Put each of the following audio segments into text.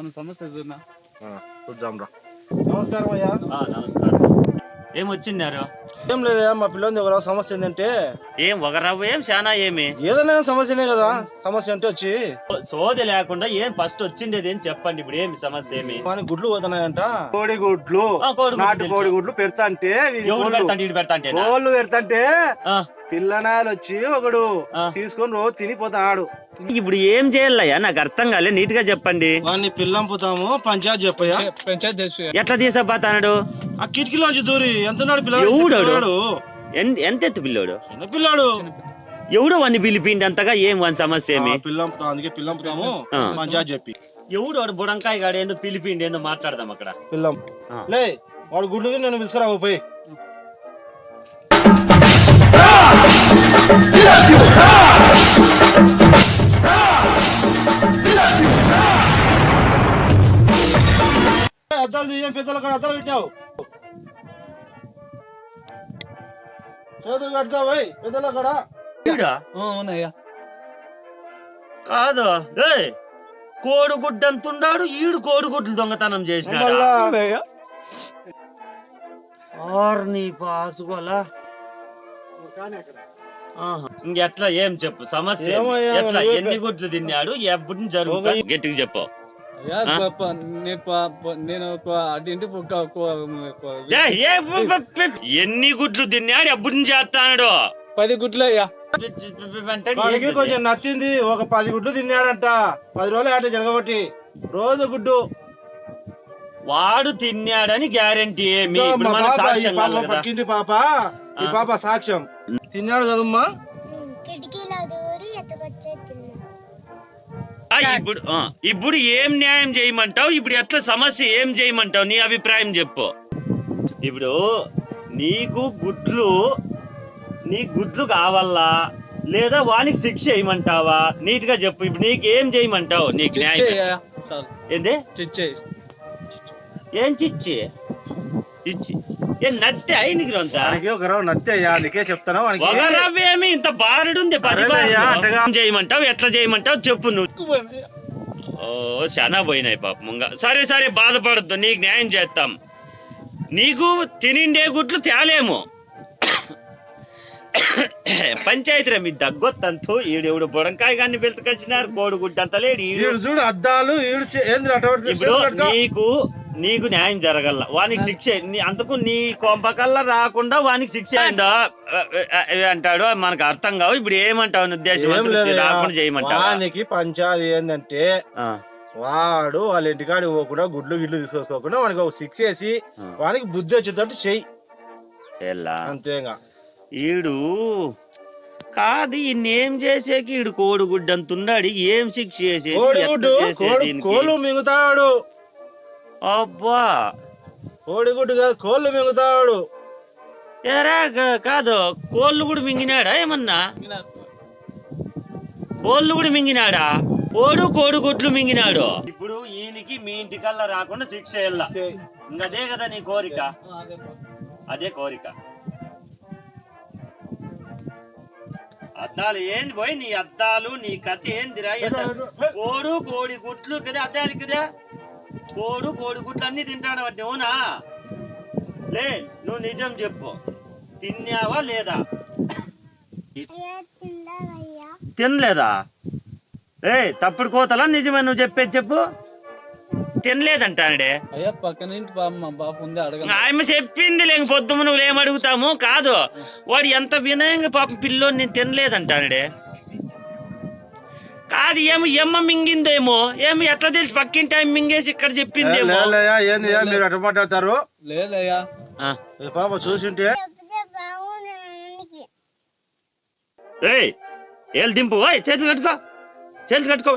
ఏమన్నా సమస్య చూద్దాం. రా నమస్కారం అయ్యా. ఆ, నమస్కారం. ఏం వచ్చిన్నారు? ఏం లేదయ్యా మా పిల్లలది ఒక సమస్య ఏంటంటే ఏం ఒక రవ్వ ఏం శానా ఏమి? ఏదైనా సమస్యనే కదా సమస్య అంటే వచ్చి. సోది లేకుండా ఏం ఫస్ట్ వచ్చిండేది ఏం చెప్పండి ఇప్పుడు ఏమి సమస్య ఏమి? వాని గుడ్లు పోతున్నాయంట. కోడి గుడ్లు నాటు. కోడి గుడ్లు పెడతా అంటే వీని ఎవడు కోళ్ళు- పెడతా అంటే పిల్లనాయలు వచ్చి ఒకడు. తీసుకొని రోజు తినిపోతాడు. ఇప్పుడు ఏం చేయాలయ్యా? నాకు అర్థం కాలే. నీట్గా చెప్పండి వాడిని పిల్లంపుతాము పంచాయత్ చెప్పయ్యా. పంచాయతీ ఎట్లా తీసపోతాడు ఆ కిటికీలోంచి దూరి ఎంత? పిల్లడు? ఎంత ఎత్తు పిల్లోడు? చిన్న పిల్లాడు ఎవడు వాడిని పిలిపిండి అంతగా ఏం వాని సమస్య ఏమి? పిల్లంపుతాం అందుకే పిల్లంపుతాము. పంచాయత్ చెప్పి. ఎవడు వాడు బుడంకాయ గాడు ఏందో పిలిపిండి ఏందో మాట్లాడదాం అక్కడ? పిల్లం. లే వాడు గుడ్లు తిని నేను పిలుచుకురా పోయి. అద్దాలు తీయం పెద్దల కాడ అద్దాలు పెట్టావు చేతులు కట్టుకో పోయి పెద్దల కాడ? అవునయ్యా. కాదు. కోడిగుడ్డు అంతున్నాడు ఈడు కోడిగుడ్లు దొంగతనం చేసినాడు? ఆర్ని పాసుకోలా ఇంకెట్లా ఏం చెప్పు? సమస్య ఎట్లా? ఎన్ని గుడ్లు తిన్నాడు? ఎప్పుడు జరుగుతా గట్టిగా చెప్పు. ఎన్ని గుడ్లు తిన్నాడు ఎప్పుడు చేస్తాడు పది గుడ్లు అయ్యా వాడికి కొంచెం నచ్చింది ఒక పది గుడ్లు తిన్నాడంట. పది రోజులు ఆట జరగబట్టి రోజు గుడ్డు. వాడు తిన్నాడని గ్యారంటీ ఏమి పాప ఈ సాక్ష్యం పాప కావాలి కదా. పక్కింటి పాప ఈ ఆ. పాప సాక్ష్యం. తిన్నాడు కదమ్మా? కిటికీలో ఇప్పుడు ఇప్పుడు ఏం న్యాయం చేయమంటావు? ఇప్పుడు ఎట్లా సమస్య ఏం చేయమంటావు? నీ అభిప్రాయం చెప్పు. ఇప్పుడు నీకు గుడ్లు నీ గుడ్లు కావాలా? లేదా వానికి శిక్ష చేయమంటావా నీట్గా చెప్పు. ఇప్పుడు నీకు ఏం చేయమంటావు? నీకు న్యాయం ఏంది? ఏం చిచ్చి? చిచ్చి ఏం నత్తే అయినకి రొంత? రవ్వ నచ్చయ్యా అందుకే చెప్తాను రవ్వేమి ఇంత బారుడుంది పది చేయమంటావు? ఎట్లా చేయమంటావు? చెప్పు నువ్వు. ఓ చాలా పోయినాయి పాపంగా సరే సరే బాధపడద్దు. నీకు న్యాయం చేస్తాం. నీకు తినిండే గుడ్లు తేలేము. పంచాయతీ మీ దగ్గొత్తంతు. ఈడెవడు బుడంకాయ గాన్ని పిలుచుకొచ్చినారు? కోడిగుడ్డు అంత లేడు చూడు అద్దాలు. నీకు నీకు న్యాయం జరగల వానికి శిక్ష అంతకు నీ కొంపకల్లా రాకుండా వానికి శిక్ష అయిందా? అంటాడు? మనకు అర్థం కావు. ఇప్పుడు ఏమంటావు ఉద్దేశం రాకుండా చేయమంటావా? వానికి పంచాది ఏంటంటే వాడు వాళ్ళ ఇంటికాడికి పోకుండా గుడ్లు గిడ్లు తీసుకోకుండా వానికి ఒక సిక్స్ వేసి. వానికి బుద్ధి వచ్చేటట్టు చెయ్యి అంతేగా ఈడు కాదు ఈయనేం చేసేకి ఈడు కోడిగుడ్డు అంతున్నాడు ఏం శిక్ష చేసేది? కోడిగుడ్డు కోడి మింగుతాడు. అబ్బా. కోడిగుడ్డు కాదు కోళ్ళు మింగుతాడు. ఏరా కాదు కోళ్ళు కూడా మింగినాడా ఏమన్నా? కోళ్ళు కూడా మింగినాడా? కోడు కోడిగుడ్లు మింగినాడు. ఇప్పుడు ఈయనకి మీ ఇంటికల్లా రాకుండా శిక్ష వెళ్ళా. ఇంకదే కదా నీ కోరిక? అదే కోరిక. అద్దాలు ఏంది పోయి నీ అద్దాలు నీ కథ ఏందిరా? కోడు కోడి గుడ్లు కదా అద్దాలు కదా? కోడు కోడి గుడ్లు అన్ని తింటాడు వాటి అవునా? లే నువ్వు నిజం చెప్పు. తిన్నావా లేదా? తినలేదా? ఏ తప్పుడు కోతలా నిజమే నువ్వు చెప్పేది చెప్పు. తినలేదంటాడే అయ్యా పక్కన ఇంటి ఉంది అడగ ఆమె చెప్పింది లేక పొద్దుము నువ్వు ఏం అడుగుతాము కాదు. వాడు ఎంత వినయంగా పాపం పిల్లోని నేను తినలేదంటానడే కాదు ఏమో ఎమ్మ మింగిందేమో. ఏమి ఎట్లా తెలిసి? పక్కింటి ఆమె మింగేసి ఇక్కడ చెప్పిందేమో. లేలయ్యా, ఏంది యా, మీరు అటు మాట్లాడతారు? లేదయ్యా. పాప చూసింటే? ఏయ్ ఏళ్ళు దింపు ఓయ్ చేతులు కట్టుకో చేతులు కట్టుకో.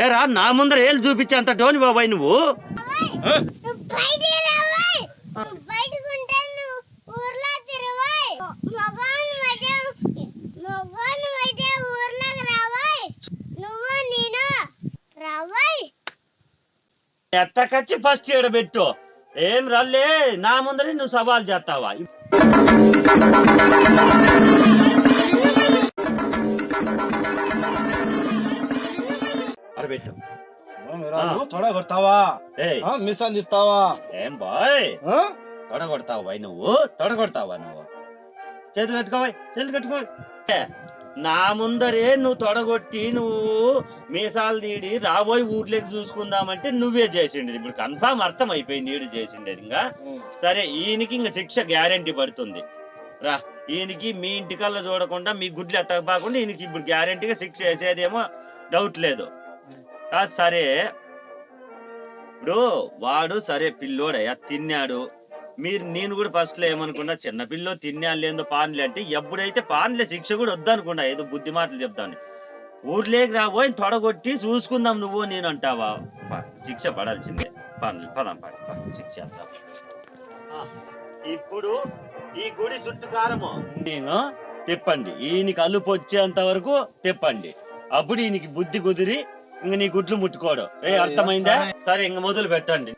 ఏరా నా ముందర ఏళ్ళు చూపించే అంత డోని బాబాయ్ నువ్వు? ఎత్తకచ్చి ఫస్ట్ ఈడ పెట్టు. ఏం రల్లే నా ముందరే నువ్వు సవాల్ చేస్తావా? అరబెట్టు తిప్తావా ఏం బాయ్? తొడగొడతావు నువ్వు? తొడగొడతావా నువ్వు? చేతులు కట్టుకోవాయి చేతులు కట్టుకో. ఏ, నా ముందరే నువ్వు తొడగొట్టి నువ్వు మీసాలు తీడి రాబోయే ఊర్లోకి చూసుకుందామంటే నువ్వే చేసిండేది. ఇప్పుడు కన్ఫామ్ అర్థం అయిపోయింది ఈడు చేసిండేది ఇంకా. సరే ఈయనకి ఇంకా శిక్ష గ్యారంటీ పడుతుంది. రా ఈయనకి మీ ఇంటికల్లా చూడకుండా మీ గుడ్లు ఎత్తకపోకుండా ఈయనకి ఇప్పుడు గ్యారంటీగా శిక్ష వేసేదేమో డౌట్ లేదు. సరే. ఇప్పుడు వాడు సరే పిల్లోడయ్యా తిన్నాడు. మీరు నేను కూడా ఫస్ట్లో ఏమనుకున్నా చిన్న పిల్లో తిన్నాళ్ళు ఏందో పాన్లే అంటే ఎప్పుడైతే పాన్లే శిక్ష కూడా వద్దనుకున్నా ఏదో బుద్ధి మాటలు చెప్తాను. ఊర్లేకి రాబోయి తొడగొట్టి చూసుకుందాం నువ్వు నేను అంటావా? శిక్ష పడాల్సిందే. పనులు పదం పడ శిక్ష ఇప్పుడు ఈ గుడి చుట్టుకారము. నేను తిప్పండి. ఈయనకి అలుపు వచ్చేంత వరకు తిప్పండి. అప్పుడు ఈయనకి బుద్ధి కుదిరి ఇంక నీ గుడ్లు ముట్టుకోడు. ఏ అర్థమైందా? సరే ఇంక మొదలు పెట్టండి.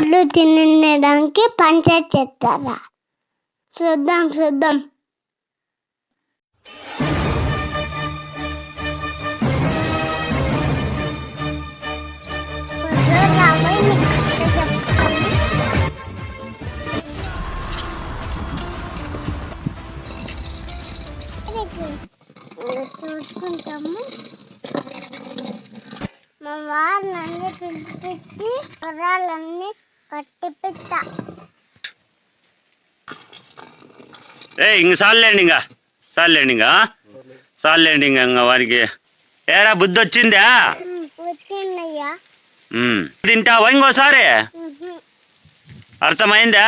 అడుగుడ్లు తినడానికి పంచాయత్ చేస్తారా? చూద్దాం చూద్దాం. చూసుకుంటాము. మా వాళ్ళన్నీ పిలిపించి గుర్రాలన్నీ ఏ ఇంక సార్లేండి ఇంకా. సార్లేండి ఇంకా సార్లేండి ఇంకా ఇంకా వారికి. ఏరా బుద్ధి వచ్చిందా వచ్చిందయ్యా. తింటావా ఇంకోసారి? అర్థమైందా.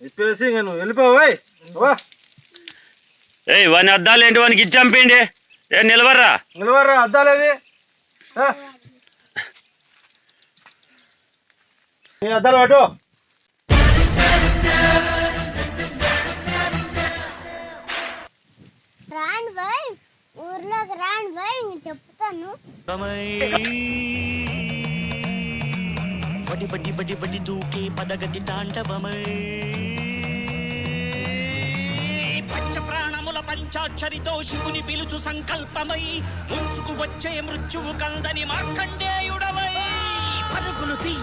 ఇప్పేసి ఇంక నువ్వు వెళ్ళిపోవాయి వా ఏయ్ వాని అద్దాలు ఏంటి వానికి ఇచ్చంపిండి ఏ నిలవర్రా నిలవరా అద్దాలేవి నీ అద్దాలు పట్టు. రాండి బాయ్ ఊర్లోకి రాండి బాయ్ నేను చెప్తాను. బడి బడి బడి బడి దూకే పదగతి తాండవమై. పంచ ప్రాణముల పంచాక్షరితో శివుని పిలుచు సంకల్పమై. ముంచుకు వచ్చే మృత్యువు కందని మార్కండేయుడవై. పరుగులు తీ.